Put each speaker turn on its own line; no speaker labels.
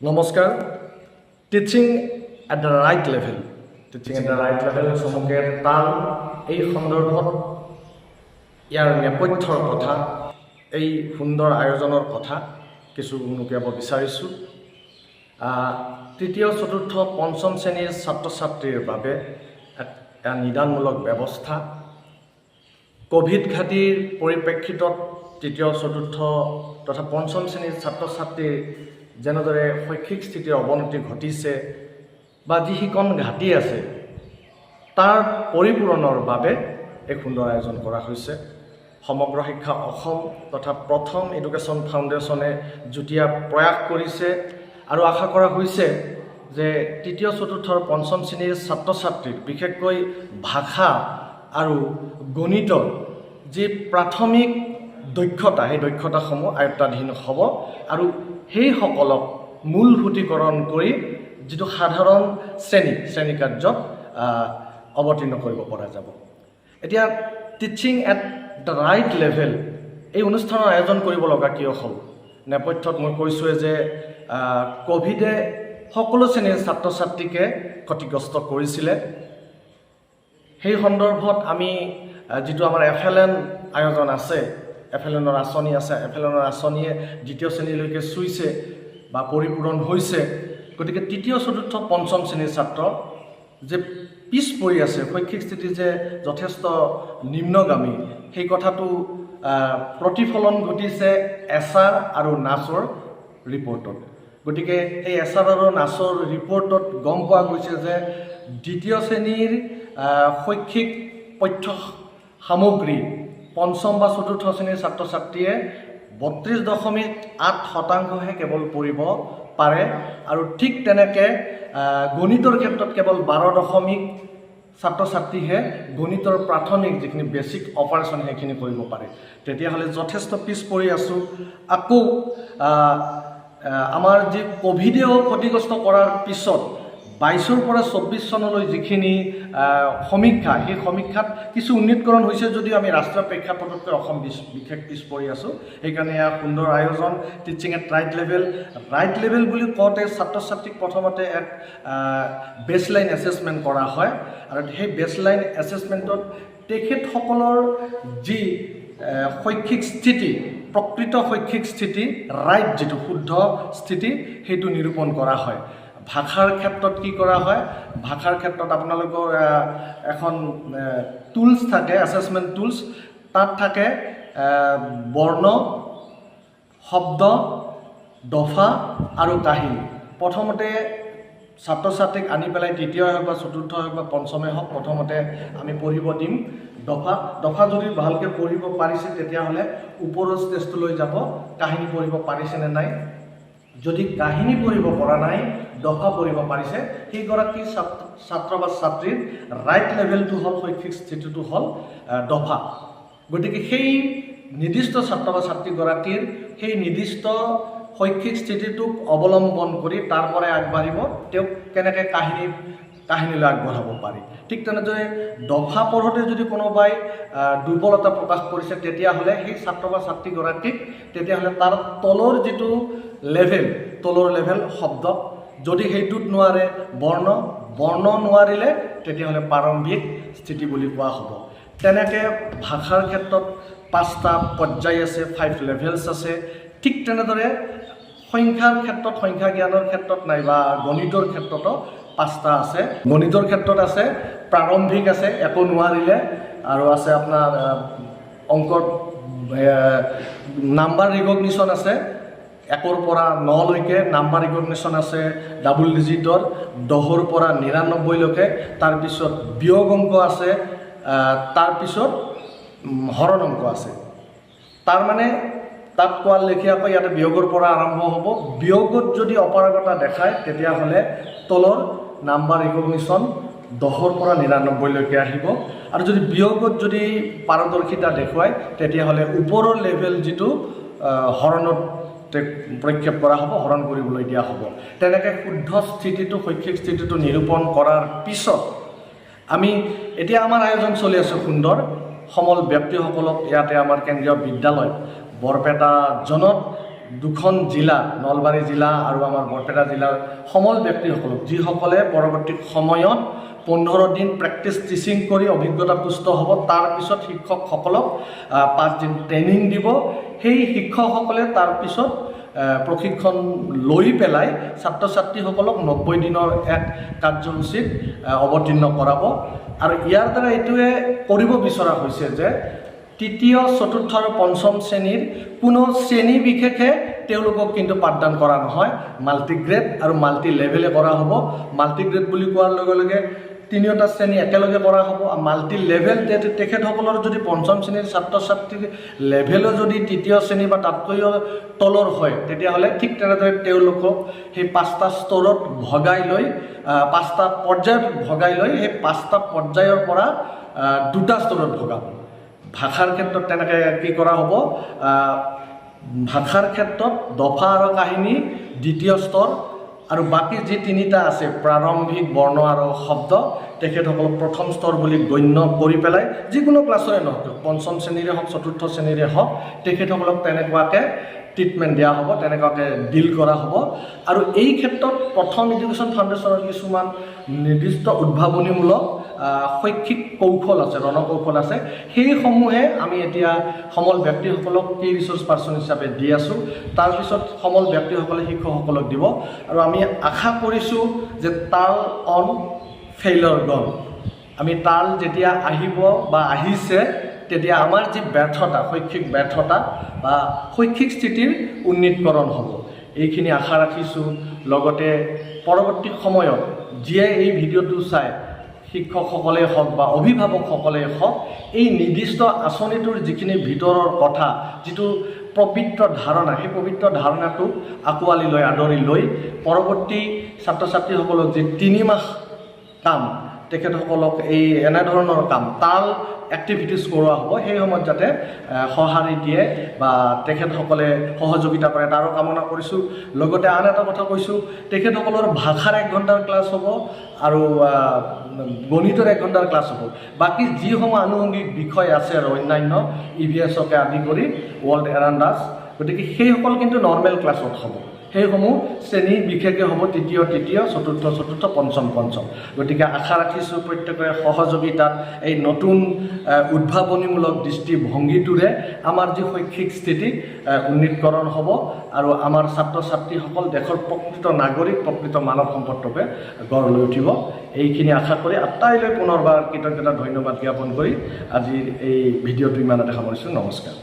নমস্কাৰ teaching at the right level teaching at the right level চমুকে তাৰ এই সন্দৰ্ভত ইয়াৰ নেপথ্যৰ কথা, এই সুন্দৰ আয়োজনৰ কথা কিছু উনুকিয়াব বিচাৰিছোঁ। তৃতীয়, চতুৰ্থ, পঞ্চম শ্ৰেণীৰ ছাত্ৰ ছাত্ৰীৰ বাবে এটা নিদানমূলক ব্যৱস্থা। ক'ভিড ঘাটিৰ পৰিপ্ৰেক্ষিতত তৃতীয়, চতুৰ্থ তথা পঞ্চম শ্ৰেণীৰ ছাত্ৰ ছাত্ৰীৰ যেনেদৰে শৈক্ষিক স্থিতিৰ অৱনতি ঘটিছে বা যি ঘাটি আছে, তাৰ পৰিপূৰণৰ বাবে এক সুন্দৰ আয়োজন কৰা হৈছে। সমগ্ৰ শিক্ষা অসম তথা প্ৰথম এডুকেশ্যন ফাউণ্ডেশ্যনে যুটীয়া প্ৰয়াস কৰিছে আৰু আশা কৰা হৈছে যে তৃতীয়, চতুৰ্থ আৰু পঞ্চম শ্ৰেণীৰ ছাত্ৰ ছাত্ৰীক বিশেষকৈ ভাষা আৰু গণিতৰ যি প্ৰাথমিক দক্ষতা সেই দক্ষতাসমূহ আয়ত্তাধীন হ'ব আৰু সেইসকলক মূলভূতিকৰণ কৰি যিটো সাধাৰণ শ্ৰেণী শ্ৰেণী কাৰ্যত অৱতীৰ্ণ কৰিব পৰা যাব। এতিয়া teaching at the right level এই অনুষ্ঠানৰ আয়োজন কৰিব লগা কিয় হ'ল? নেপথ্যত মই কৈছোঁৱে যে ক'ভিডে সকলো শ্ৰেণীৰ ছাত্ৰ ছাত্ৰীকে ক্ষতিগ্ৰস্ত কৰিছিলে। সেই সন্দৰ্ভত আমি যিটো আমাৰ এফ এল এন আয়োজন আছে এফ এল এনৰ আঁচনি আছে এফ এল এনৰ আঁচনিয়ে দ্বিতীয় শ্ৰেণীলৈকে চুইছে বা পৰিপূৰণ হৈছে। গতিকে তৃতীয়, চতুৰ্থ, পঞ্চম শ্ৰেণীৰ ছাত্ৰ যে পিছ পৰি আছে, শৈক্ষিক স্থিতি যে যথেষ্ট নিম্নগামী, সেই কথাটো প্ৰতিফলন ঘটিছে এছাৰ আৰু নাচৰ ৰিপৰ্টত। গতিকে সেই এছাৰ আৰু নাচৰ ৰিপৰ্টত গম পোৱা গৈছে যে দ্বিতীয় শ্ৰেণীৰ শৈক্ষিক পঠ্য সামগ্ৰী পঞ্চম বা চতুৰ্থ শ্ৰেণীৰ ছাত্ৰ ছাত্ৰীয়ে বত্ৰিছ দশমিক আঠ শতাংশহে কেৱল পঢ়িব পাৰে আৰু ঠিক তেনেকৈ গণিতৰ ক্ষেত্ৰত কেৱল বাৰ দশমিক ছাত্ৰ ছাত্ৰীহে গণিতৰ প্ৰাথমিক যিখিনি বেচিক অপাৰেশ্যন সেইখিনি কৰিব পাৰে। তেতিয়াহ'লে যথেষ্ট পিছ পৰি আছোঁ। আকৌ আমাৰ যি ক'ভিডেও ক্ষতিগ্ৰস্ত কৰাৰ পিছত বাইছৰ পৰা চৌব্বিছ চনলৈ যিখিনি সমীক্ষা, সেই সমীক্ষাত কিছু উন্নীতকৰণ হৈছে যদিও আমি ৰাষ্ট্ৰীয় প্ৰেক্ষাপটতকৈ অসম বিশ- বিশেষ পিছ পৰি আছোঁ। সেইকাৰণে এয়া সুন্দৰ আয়োজন teaching at right level right level বুলি কওঁতে ছাত্ৰ ছাত্ৰীক প্ৰথমতে এক বেচলাইন এছেছমেণ্ট কৰা হয়। আৰু সেই বেচলাইন এছেছমেণ্টত তেখেতসকলৰ যি শৈক্ষিক স্থিতি, প্ৰকৃত শৈক্ষিক স্থিতি ৰাইট যিটো শুদ্ধ স্থিতি, সেইটো নিৰূপণ কৰা হয়। ভাষাৰ ক্ষেত্ৰত কি কৰা হয়? ভাষাৰ ক্ষেত্ৰত আপোনালোকৰ এখন টুলছ থাকে এছেছমেণ্ট টুলছ তাত থাকে বৰ্ণ, শব্দ, দফা আৰু কাহিনী। প্ৰথমতে ছাত্ৰ ছাত্ৰীক আনি পেলাই তৃতীয়ই হওক বা চতুৰ্থই হওক বা পঞ্চমেই হওক, প্ৰথমতে আমি পঢ়িব দিম দফা। দফা যদি ভালকৈ পঢ়িব পাৰিছে, তেতিয়াহ'লে ওপৰৰ ষ্টেজটোলৈ যাব। কাহিনী পঢ়িব পাৰিছেনে নাই? যদি কাহিনী পঢ়িব পৰা নাই, দফা পঢ়িব পাৰিছে, সেইগৰাকী ছাত্ৰ ছাত্ৰ বা ছাত্ৰীৰ ৰাইট লেভেলটো হ'ল শৈক্ষিক স্থিতিটো হ'ল দফা। গতিকে সেই নিৰ্দিষ্ট ছাত্ৰ বা ছাত্ৰীগৰাকীৰ সেই নিৰ্দিষ্ট শৈক্ষিক স্থিতিটোক অৱলম্বন কৰি তাৰ পৰাই আগবাঢ়িব। তেওঁক কেনেকৈ কাহিনী কাহিনীলৈ আগবঢ়াব পাৰি। ঠিক তেনেদৰে দফা পঢ়োঁতে যদি কোনোবাই দুৰ্বলতা প্ৰকাশ কৰিছে, তেতিয়াহ'লে সেই ছাত্ৰ বা ছাত্ৰীগৰাকীক তেতিয়াহ'লে তাৰ তলৰ যিটো লেভেল, তলৰ লেভেল শব্দ, যদি সেইটোত নোৱাৰে বৰ্ণ বৰ্ণ নোৱাৰিলে তেতিয়াহ'লে প্ৰাৰম্ভিক স্থিতি বুলি কোৱা হ'ব। তেনেকৈ ভাষাৰ ক্ষেত্ৰত পাঁচটা পৰ্যায় আছে ফাইভ লেভেলছ আছে। ঠিক তেনেদৰে সংখ্যাৰ ক্ষেত্ৰত সংখ্যা জ্ঞানৰ ক্ষেত্ৰত নাইবা গণিতৰ ক্ষেত্ৰতো পাঁচটা আছে। গণিতৰ ক্ষেত্ৰত আছে, প্ৰাৰম্ভিক আছে, একো নোৱাৰিলে, আৰু আছে আপোনাৰ অংকৰ নাম্বাৰ ৰিকগনিশ্যন আছে, একৰ পৰা নলৈকে নাম্বাৰ ৰিকগনিশ্যন আছে, ডাবল ডিজিটৰ, দহৰ পৰা নিৰান্নব্বৈলৈকে তাৰপিছত বিয়োগ অঙ্ক আছে তাৰপিছত হৰণ অঙ্ক আছে। তাৰমানে তাত কোৱাৰ লেখীয়াকৈ ইয়াতে বিয়োগৰ পৰা আৰম্ভ হ'ব। বিয়োগত যদি অপাৰগতা দেখায়, তেতিয়াহ'লে তলৰ নাম্বাৰ ৰিকগনিশ্যন দহৰ পৰা নিৰান্নব্বৈলৈকে আহিব। আৰু যদি বিয়োগত যদি পাৰদৰ্শিতা দেখুৱায়, তেতিয়াহ'লে ওপৰৰ লেভেল যিটো হৰণত প্ৰক্ষেপ কৰা হ'ব, হৰণ কৰিবলৈ দিয়া হ'ব। তেনেকৈ শুদ্ধ স্থিতিটো, শৈক্ষিক স্থিতিটো নিৰূপণ কৰাৰ পিছত আমি এতিয়া আমাৰ আয়োজন চলি আছে সুন্দৰ। সমল ব্যক্তিসকলক ইয়াতে আমাৰ কেন্দ্ৰীয় বিদ্যালয় বৰপেটা জনত দুখন জিলা, নলবাৰী জিলা আৰু আমাৰ বৰপেটা জিলাৰ সমল ব্যক্তিসকলক, যিসকলে পৰৱৰ্তী সময়ত পোন্ধৰ দিন প্ৰেক্টিচ টিচিং কৰি অভিজ্ঞতা পুষ্ট হ'ব তাৰপিছত শিক্ষকসকলক পাঁচদিন ট্ৰেইনিং দিব। সেই শিক্ষকসকলে তাৰপিছত প্ৰশিক্ষণ লৈ পেলাই ছাত্ৰ ছাত্ৰীসকলক নব্বৈ দিনৰ এক কাৰ্যসূচীত অৱতীৰ্ণ কৰাব। আৰু ইয়াৰ দ্বাৰা এইটোৱে কৰিব বিচৰা হৈছে যে তৃতীয় চতুৰ্থ আৰু পঞ্চম শ্ৰেণীৰ কোনো শ্ৰেণী বিশেষে তেওঁলোকক কিন্তু পাঠদান কৰা নহয়। মাল্টিগ্ৰেড আৰু মাল্টি লেভেলে কৰা হ'ব। মাল্টিগ্ৰেড বুলি কোৱাৰ লগে লগে তিনিওটা শ্ৰেণী একেলগে কৰা হ'ব। মাল্টি লেভেল তেখেতসকলৰ যদি পঞ্চম শ্ৰেণীৰ ছাত্ৰ ছাত্ৰীৰ লেভেলো যদি তৃতীয় শ্ৰেণী বা তাতকৈও তলৰ হয়, তেতিয়াহ'লে ঠিক তেনেদৰে তেওঁলোকক সেই পাঁচটা স্তৰত ভগাই লৈ পাঁচটা পৰ্যায়ত ভগাই লৈ সেই পাঁচটা পৰ্যায়ৰ পৰা দুটা স্তৰত ভগাব। ভাষাৰ ক্ষেত্ৰত তেনেকৈ কি কৰা হ'ব? ভাষাৰ ক্ষেত্ৰত দফা আৰু কাহিনী, দ্বিতীয় স্তৰ আৰু বাকী যি তিনিটা আছে, প্ৰাৰম্ভিক, বৰ্ণ আৰু শব্দ তেখেতসকলক প্ৰথম স্তৰ বুলি গণ্য কৰি পেলাই যিকোনো ক্লাছৰে নহওক, পঞ্চম শ্ৰেণীৰে হওক, চতুৰ্থ শ্ৰেণীৰে হওক, তেখেতসকলক তেনেকুৱাকৈ ট্ৰিটমেণ্ট দিয়া হ'ব, তেনেকুৱাকৈ ডিল কৰা হ'ব। আৰু এই ক্ষেত্ৰত প্ৰথম এডুকেশ্যন ফাউণ্ডেশ্যনৰ কিছুমান নিৰ্দিষ্ট উদ্ভাৱনীমূলক শৈক্ষিক কৌশল আছে, ৰণকৌশল আছে। সেইসমূহে আমি এতিয়া সমল ব্যক্তিসকলক কি ৰিচৰ্চ পাৰ্চন হিচাপে দি আছোঁ। তাৰপিছত সমল ব্যক্তিসকলে শিক্ষকসকলক দিব। আৰু আমি আশা কৰিছোঁ যে তাল অন ফেইলৰ গল আমি তাল যেতিয়া আহিব বা আহিছে তেতিয়া আমাৰ যি ব্যৰ্থতা শৈক্ষিক ব্যৰ্থতা বা শৈক্ষিক স্থিতিৰ উন্নীতকৰণ হ'ব। এইখিনি আশা ৰাখিছোঁ। লগতে পৰৱৰ্তী সময়ত যিয়ে এই ভিডিঅ'টো চাই, শিক্ষকসকলেই হওক বা অভিভাৱকসকলেই হওক, এই নিৰ্দিষ্ট আঁচনিটোৰ যিখিনি ভিতৰৰ কথা, যিটো পবিত্ৰ ধাৰণা, সেই পবিত্ৰ ধাৰণাটোক আঁকোৱালি লৈ, আদৰি লৈ পৰৱৰ্তী ছাত্ৰ ছাত্ৰীসকলক যি তিনিমাহ কাম, তেখেতসকলক এই এনেধৰণৰ কাম, তাল এক্টিভিটিছ কৰোৱা হ'ব। সেই সময়ত যাতে সঁহাৰি দিয়ে বা তেখেতসকলে সহযোগিতা কৰে। তাৰো কামনা কৰিছোঁ। লগতে আন এটা কথা কৈছোঁ, তেখেতসকলৰ ভাষাৰ এক ঘণ্টাৰ ক্লাছ হ'ব আৰু গণিতৰ এক ঘণ্টাৰ ক্লাছ হ'ব। বাকী যিসমূহ আনুষংগিক বিষয় আছে আৰু অন্যান্য ই ভি এছকে আদি কৰি ৱৰ্ল্ড এৰাউণ্ড আছ গতিকে সেইসকল কিন্তু নৰ্মেল ক্লাছত হ'ব। সেইসমূহ শ্ৰেণী বিশেষকৈ হ'ব তৃতীয় তৃতীয়, চতুৰ্থ চতুৰ্থ, পঞ্চম পঞ্চম। গতিকে আশা ৰাখিছোঁ প্ৰত্যেকৰে সহযোগিতাত এই নতুন উদ্ভাৱনীমূলক দৃষ্টিভংগীটোৰে আমাৰ যি শৈক্ষিক স্থিতি উন্নীতকৰণ হ'ব আৰু আমাৰ ছাত্ৰ ছাত্ৰীসকল দেশৰ প্ৰকৃত নাগৰিক, প্ৰকৃত মানৱ সম্পদৰূপে গঢ় লৈ উঠিব। এইখিনি আশা কৰি আটাইলৈ পুনৰবাৰ কৃতজ্ঞতা, ধন্যবাদ জ্ঞাপন কৰি আজিৰ এই ভিডিঅ'টো ইমানতে সামৰিছোঁ। নমস্কাৰ।